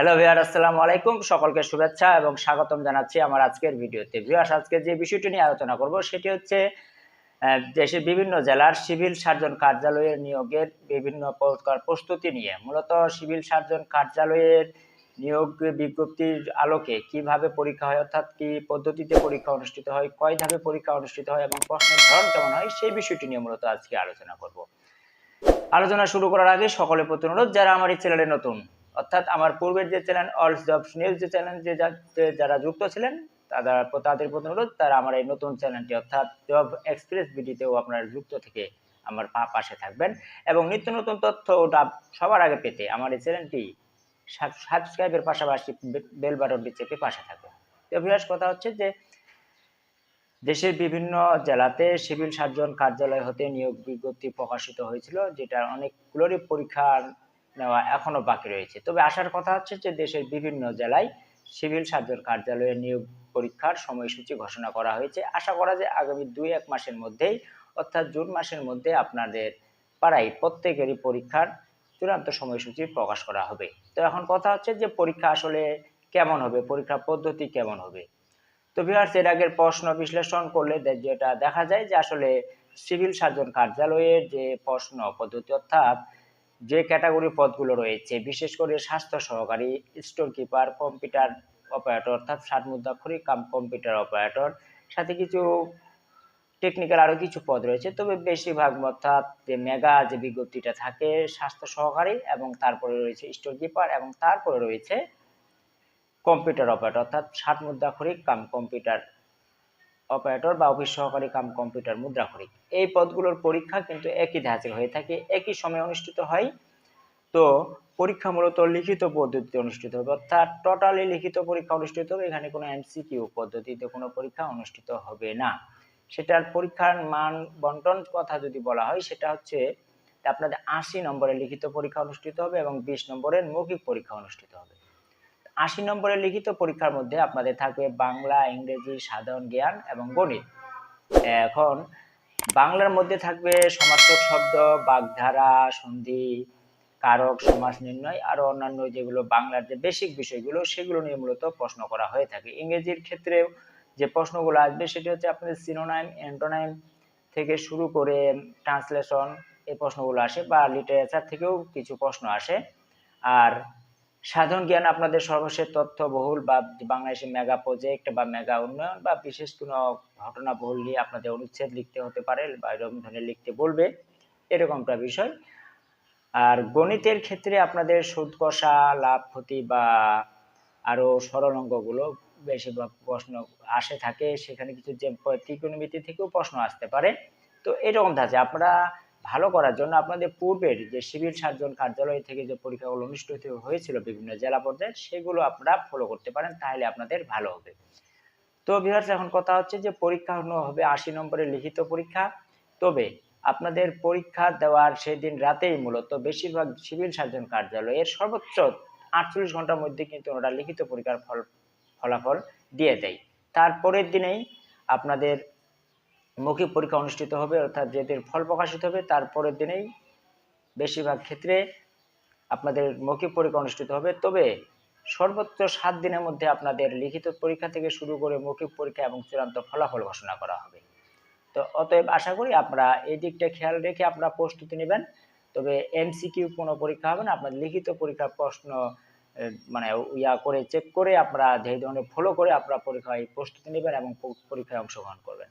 Hello ভিয়ার আসসালামু আলাইকুম। সকলকে শুভেচ্ছা এবং স্বাগতম জানাচ্ছি আমার আজকের ভিডিওতে। ভিউয়ার্স আজকে যে বিষয়টি নিয়ে আলোচনা করব সেটি হচ্ছে দেশের বিভিন্ন জেলার সিভিল সার্জন কার্যালয়ের নিয়োগের বিভিন্ন প্রস্তুতি নিয়ে। মূলত সিভিল সার্জন কার্যালয়ের নিয়োগ বিজ্ঞপ্তির আলোকে কীভাবে পরীক্ষা হয়, অর্থাৎ কি পদ্ধতিতে পরীক্ষা অনুষ্ঠিত হয়, কয় ধাপে পরীক্ষা অনুষ্ঠিত হয় এবং প্রশ্নের ধরন কেমন হয়, সেই বিষয়টি নিয়ে মূলত আজকে আলোচনা করব। আলোচনা শুরু করার আগে সকলের প্রতি অনুরোধ, যারা আমার এই চ্যানেলে নতুন অর্থাৎ আমার পূর্বের যে চ্যানেল অল জবস নিউজ যে চ্যানেল যে যারা যুক্ত ছিলেন, তারা তাদের প্রতি অনুরোধ, তারা আমার এই নতুন চ্যানেলটি, অর্থাৎ জব এক্সপ্রেস ভিডিওতেও আপনারা যুক্ত থেকে আমার পাশে থাকবেন। এবং নিত্য নতুন তথ্য ওটা সবার আগে পেতে আমার এই চ্যানেলটি সাবস্ক্রাইবের পাশাপাশি বেল বাটনটি চেপে পাশে থাকবেন বিরাট কথা হচ্ছে যে দেশের বিভিন্ন জেলাতে সিভিল সার্জন কার্যালয় হতে নিয়োগ বিজ্ঞপ্তি প্রকাশিত হয়েছিল, যেটা অনেকগুলোরই পরীক্ষা নেওয়া এখনও বাকি রয়েছে। তবে আসার কথা হচ্ছে যে দেশের বিভিন্ন জেলায় সিভিল সার্জন কার্যালয়ের নিয়োগ পরীক্ষার সময়সূচি ঘোষণা করা হয়েছে। আশা করা যায় আগামী দুই এক মাসের মধ্যেই, অর্থাৎ জুন মাসের মধ্যে আপনাদের পাড়ায় প্রত্যেকেরই পরীক্ষার চূড়ান্ত সময়সূচি প্রকাশ করা হবে। তো এখন কথা হচ্ছে যে পরীক্ষা আসলে কেমন হবে? পরীক্ষার পদ্ধতি কেমন হবে? তো ভিউয়ার্স এর আগের প্রশ্ন বিশ্লেষণ করলে যেটা দেখা যায় যে আসলে সিভিল সার্জন কার্যালয়ের যে প্রশ্ন পদ্ধতি, অর্থাৎ যে ক্যাটাগরি পদগুলো রয়েছে, বিশেষ করে স্বাস্থ্য সহকারী স্টোর কিপার কম্পিউটার অপারেটর, অর্থাৎ ষাট মুদ্রাক্ষরী কাম, কম্পিউটার অপারেটর, সাথে কিছু টেকনিক্যাল আরও কিছু পদ রয়েছে। তবে বেশিরভাগ অর্থাৎ যে মেগা যে বিজ্ঞপ্তিটা থাকে, স্বাস্থ্য সহকারী এবং তারপরে রয়েছে স্টোর কিপার এবং তারপরে রয়েছে কম্পিউটার অপারেটর, অর্থাৎ ষাট মুদ্রাক্ষরিক কাম, কম্পিউটার অপারেটর বা অফিস সহকারী কাম কম্পিউটার মুদ্রাক্ষরিক এই পদগুলোর পরীক্ষা কিন্তু একই ধাঁচে হয়ে থাকে, একই সময়ে অনুষ্ঠিত হয়। তো পরীক্ষা মূলত লিখিত পদ্ধতিতে অনুষ্ঠিত হবে, অর্থাৎ টোটালি লিখিত পরীক্ষা অনুষ্ঠিত হবে, এখানে কোনো এমসিকিউ পদ্ধতিতে কোনো পরীক্ষা অনুষ্ঠিত হবে না। সেটার পরীক্ষার মান বন্টন কথা যদি বলা হয়, সেটা হচ্ছে আপনাদের আশি নম্বরের লিখিত পরীক্ষা অনুষ্ঠিত হবে এবং বিশ নম্বরের মৌখিক পরীক্ষা অনুষ্ঠিত হবে। আশি নম্বরের লিখিত পরীক্ষার মধ্যে আপনাদের থাকবে বাংলা, ইংরেজি, সাধারণ জ্ঞান এবং গণিত। এখন বাংলার মধ্যে থাকবে সমার্থক শব্দ, বাগধারা, সন্ধি, কারক, সমাস নির্ণয়, আরও অন্যান্য যেগুলো বাংলার যে বেসিক বিষয়গুলো, সেগুলো নিয়ে মূলত প্রশ্ন করা হয়ে থাকে। ইংরেজির ক্ষেত্রেও যে প্রশ্নগুলো আসবে, সেটি হচ্ছে আপনাদের সিনোনাইম অ্যান্টোনাইম থেকে শুরু করে ট্রান্সলেশন এই প্রশ্নগুলো আসে বা লিটারেচার থেকেও কিছু প্রশ্ন আসে। আর সাধারণ জ্ঞান আপনাদের সর্বশেষ তথ্য বহুল বা বাংলাদেশে মেগা প্রজেক্ট বা মেগা উন্নয়ন বা বিশেষ কোনো ঘটনা বহুল নিয়ে আপনাদের অনুচ্ছেদ লিখতে হতে পারে বা এরকম ধরনের লিখতে বলবে, এরকমটা বিষয়। আর গণিতের ক্ষেত্রে আপনাদের সুদ কষা, লাভ ক্ষতি বা আরও সরল অঙ্কগুলো বেশিরভাগ প্রশ্ন আসে থাকে, সেখানে কিছু যে ত্রিকোণমিতি থেকেও প্রশ্ন আসতে পারে। তো এরকম ধাঁচে আপনারা ভালো করার জন্য আপনাদের পূর্বের যে সিভিল সার্জন কার্যালয় থেকে যে পরীক্ষাগুলো অনুষ্ঠিত হয়েছিল বিভিন্ন জেলা পর্যায়ে, সেগুলো আপনারা ফলো করতে পারেন, তাহলে আপনাদের ভালো হবে। তো ভিউয়ার্স এখন কথা হচ্ছে যে পরীক্ষা হবে আশি নম্বরের লিখিত পরীক্ষা। তবে আপনাদের পরীক্ষা দেওয়ার সেই দিন রাতেই মূলত বেশিরভাগ সিভিল সার্জন কার্যালয়ের সর্বোচ্চ আটচল্লিশ ঘণ্টার মধ্যে কিন্তু ওরা লিখিত পরীক্ষার ফল, ফলাফল দিয়ে দেয়। তারপরের দিনেই আপনাদের মৌখিক পরীক্ষা অনুষ্ঠিত হবে, অর্থাৎ যেদিন ফল প্রকাশিত হবে তারপরের দিনেই বেশিরভাগ ক্ষেত্রে আপনাদের মৌখিক পরীক্ষা অনুষ্ঠিত হবে। তবে সর্বোচ্চ সাত দিনের মধ্যে আপনাদের লিখিত পরীক্ষা থেকে শুরু করে মৌখিক পরীক্ষা এবং চূড়ান্ত ফলাফল ঘোষণা করা হবে। তো অতএব আশা করি আপনারা এই দিকটা খেয়াল রেখে আপনারা প্রস্তুতি নেবেন। তবে এমসিকিউ কোনো পরীক্ষা হবে না আপনার লিখিত পরীক্ষার প্রশ্ন মানে ইয়া করে, চেক করে আপনারা যে ধরনের ফলো করে আপনারা পরীক্ষায় প্রস্তুতি নেবেন এবং পরীক্ষায় অংশগ্রহণ করবেন।